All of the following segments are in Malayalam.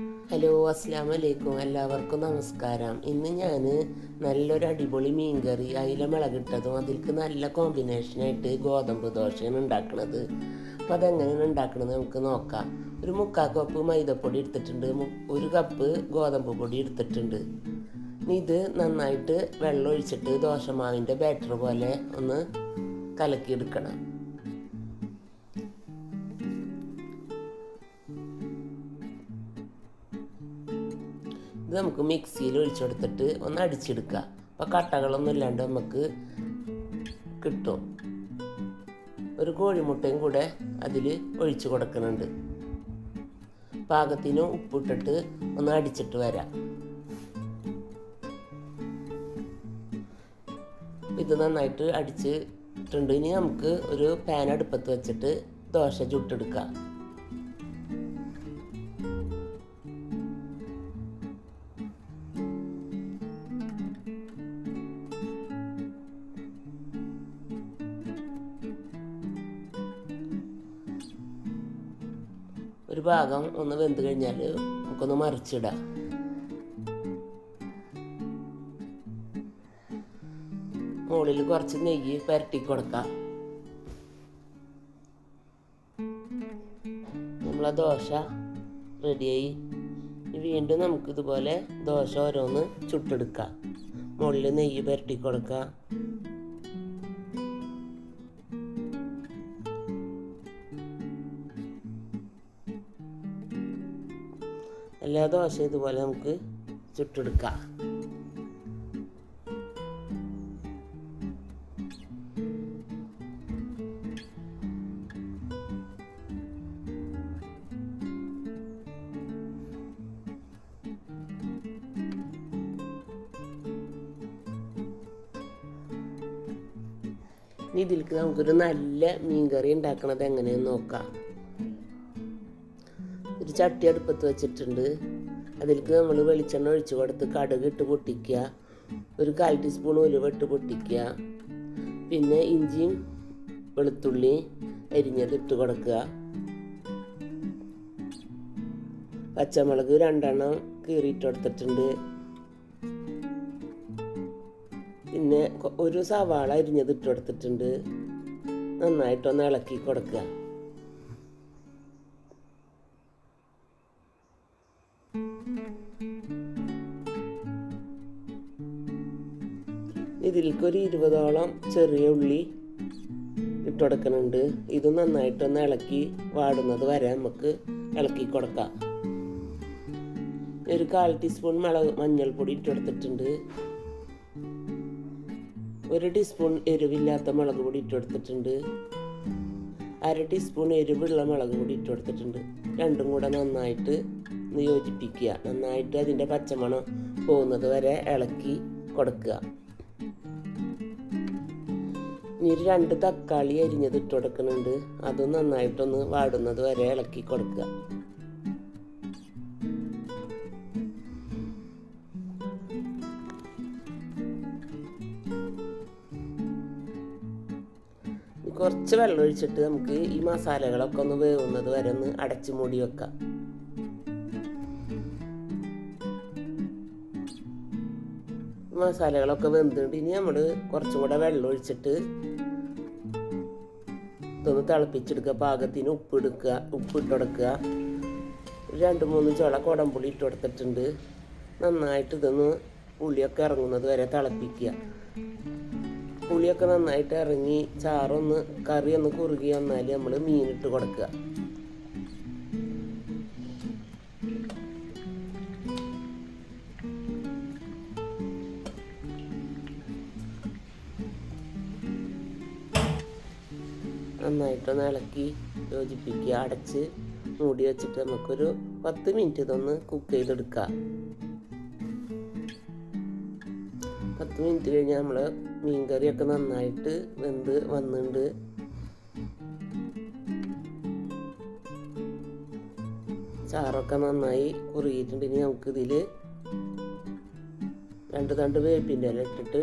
ഹലോ അസ്സാം വലൈക്കും എല്ലാവർക്കും നമസ്കാരം. ഇന്ന് ഞാൻ നല്ലൊരു അടിപൊളി മീൻകറി അയില മുളകിട്ടതും അതിൽക്ക് നല്ല കോമ്പിനേഷനായിട്ട് ഗോതമ്പ് ദോശയാണ് ഉണ്ടാക്കുന്നത് അപ്പോൾ അതെങ്ങനെയാണ് ഉണ്ടാക്കുന്നത് നമുക്ക് നോക്കാം. ഒരു മുക്കാൽ കപ്പ് മൈദപ്പൊടി എടുത്തിട്ടുണ്ട്. ഒരു കപ്പ് ഗോതമ്പ് പൊടി എടുത്തിട്ടുണ്ട്. ഇത് നന്നായിട്ട് വെള്ളം ഒഴിച്ചിട്ട് ദോശമാവിന്റെ ബാറ്റർ പോലെ ഒന്ന് കലക്കിയെടുക്കണം. ഇത് നമുക്ക് മിക്സിയിൽ ഒഴിച്ചെടുത്തിട്ട് ഒന്ന് അടിച്ചെടുക്കുക. അപ്പോൾ കട്ടകളൊന്നും ഇല്ലാണ്ട് നമുക്ക് കിട്ടും. ഒരു കോഴിമുട്ടയും കൂടെ അതിൽ ഒഴിച്ചു കൊടുക്കുന്നുണ്ട്. പാകത്തിന് ഉപ്പിട്ടിട്ട് ഒന്ന് അടിച്ചിട്ട് വരാം. ഇത് നന്നായിട്ട് അടിച്ചിട്ടുണ്ട്. ഇനി നമുക്ക് ഒരു പാൻ അടുപ്പത്ത് വെച്ചിട്ട് ദോശ ചുട്ടെടുക്കാം. ഒരു ഭാഗം ഒന്ന് വെന്ത് കഴിഞ്ഞാൽ നമുക്കൊന്ന് മറിച്ചിടാം. മുകളിൽ കുറച്ച് നെയ്യ് പുരട്ടി കൊടുക്കാം. നമ്മളെ ദോശ റെഡിയായി. വീണ്ടും വീണ്ടും നമുക്കിതുപോലെ ദോശ ഓരോന്ന് ചുട്ടെടുക്കാം. മുകളിൽ നെയ്യ് പുരട്ടി കൊടുക്കാം. എല്ലാ ദോശയും ഇതുപോലെ നമുക്ക് ചുട്ടെടുക്കാം. ഇതിലേക്ക് നമുക്കൊരു നല്ല മീൻ മീൻകറി ഉണ്ടാക്കണത് എങ്ങനെയെന്ന് നോക്കാം. ഒരു ചട്ടി അടുപ്പത്ത് വെച്ചിട്ടുണ്ട്. അതിലേക്ക് നമ്മൾ വെളിച്ചെണ്ണ ഒഴിച്ചു കൊടുത്ത് കടുക് ഇട്ട് പൊട്ടിക്കുക. ഒരു കാൽ ടീസ്പൂൺ ഉലുവ ഇട്ട് പൊട്ടിക്കുക. പിന്നെ ഇഞ്ചിയും വെളുത്തുള്ളി അരിഞ്ഞത് ഇട്ട് കൊടുക്കുക. പച്ചമുളക് രണ്ടെണ്ണം കീറിയിട്ട് കൊടുത്തിട്ടുണ്ട്. പിന്നെ ഒരു സവാള അരിഞ്ഞത് ഇട്ട് കൊടുത്തിട്ടുണ്ട്. നന്നായിട്ടൊന്ന് ഇളക്കി കൊടുക്കുക. ഇതിലേക്ക് ഒരു ഇരുപതോളം ചെറിയ ഉള്ളി ഇട്ട് കൊടുക്കുന്നുണ്ട് ഇത് നന്നായിട്ടൊന്ന് ഇളക്കി വാടുന്നത് വരെ നമുക്ക് ഇളക്കി കൊടുക്കാം. ഒരു കാൽ ടീസ്പൂൺ മുളക് മഞ്ഞൾപ്പൊടി ഇട്ട് കൊടുത്തിട്ടുണ്ട് ഒരു ടീസ്പൂൺ എരിവില്ലാത്ത മുളക് പൊടി ഇട്ട് കൊടുത്തിട്ടുണ്ട് അര ടീസ്പൂൺ എരിവുള്ള മുളക് പൊടി ഇട്ട് കൊടുത്തിട്ടുണ്ട് രണ്ടും കൂടെ നന്നായിട്ട് ഒന്ന് യോജിപ്പിക്കുക. നന്നായിട്ട് അതിന്റെ പച്ചമണം പോകുന്നത് വരെ ഇളക്കി കൊടുക്കുക. ഇനി ഒരു രണ്ട് തക്കാളി അരിഞ്ഞത് ഇട്ട് കൊടുക്കുന്നുണ്ട്. അതും നന്നായിട്ടൊന്ന് വാടുന്നത് വരെ ഇളക്കി കൊടുക്കുക. കുറച്ച് വെള്ളം ഒഴിച്ചിട്ട് നമുക്ക് ഈ മസാലകളൊക്കെ ഒന്ന് വേവുന്നത് വരെ ഒന്ന് അടച്ചു മൂടി വെക്കാം. മസാലകളൊക്കെ വെന്തിട്ട് ഇനി നമ്മൾ കുറച്ചും കൂടെ വെള്ളം ഒഴിച്ചിട്ട് ഇതൊന്ന് തിളപ്പിച്ചെടുക്കുക. പാകത്തിന് ഉപ്പ് എടുക്കുക ഉപ്പ് ഇട്ട് കൊടുക്കുക. രണ്ട് മൂന്ന് ചുള കുടംപുളി ഇട്ട് കൊടുത്തിട്ടുണ്ട്. നന്നായിട്ട് ഇതൊന്ന് പുളിയൊക്കെ ഇറങ്ങുന്നത് വരെ തിളപ്പിക്കുക. പുളിയൊക്കെ നന്നായിട്ട് ഇറങ്ങി ചാറൊന്ന് കറി ഒന്ന് കുറുകി വന്നാൽ നമ്മൾ മീനിട്ട് കൊടുക്കുക. നന്നായിട്ടൊന്ന് ഇളക്കി യോജിപ്പിക്കുക. അടച്ച് മൂടി വെച്ചിട്ട് നമുക്കൊരു പത്ത് മിനിറ്റ് ഇതൊന്ന് കുക്ക് ചെയ്തെടുക്കുക പത്ത് മിനിറ്റ് കഴിഞ്ഞ് നമ്മൾ മീൻ മീൻകറിയൊക്കെ നന്നായിട്ട് വെന്ത് വന്നിട്ടുണ്ട്. ചാറൊക്കെ നന്നായി കുറുകിയിട്ടുണ്ട്. ഇനി നമുക്കിതിൽ രണ്ട് തണ്ട് വേപ്പിന്റെ ഇല ഇട്ടിട്ട്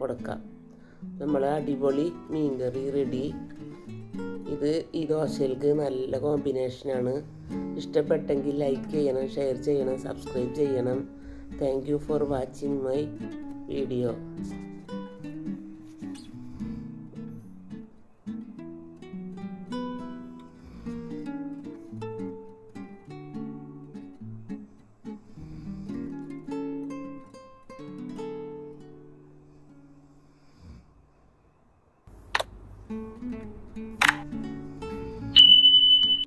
കൊടുക്കാം. നമ്മളെ അടിപൊളി മീൻകറി റെഡി ഇത് ഈ ദോശയിലേക്ക് നല്ല കോമ്പിനേഷനാണ് ഇഷ്ടപ്പെട്ടെങ്കിൽ ലൈക്ക് ചെയ്യണം ഷെയർ ചെയ്യണം സബ്സ്ക്രൈബ് ചെയ്യണം. Thank you for watching my video やった!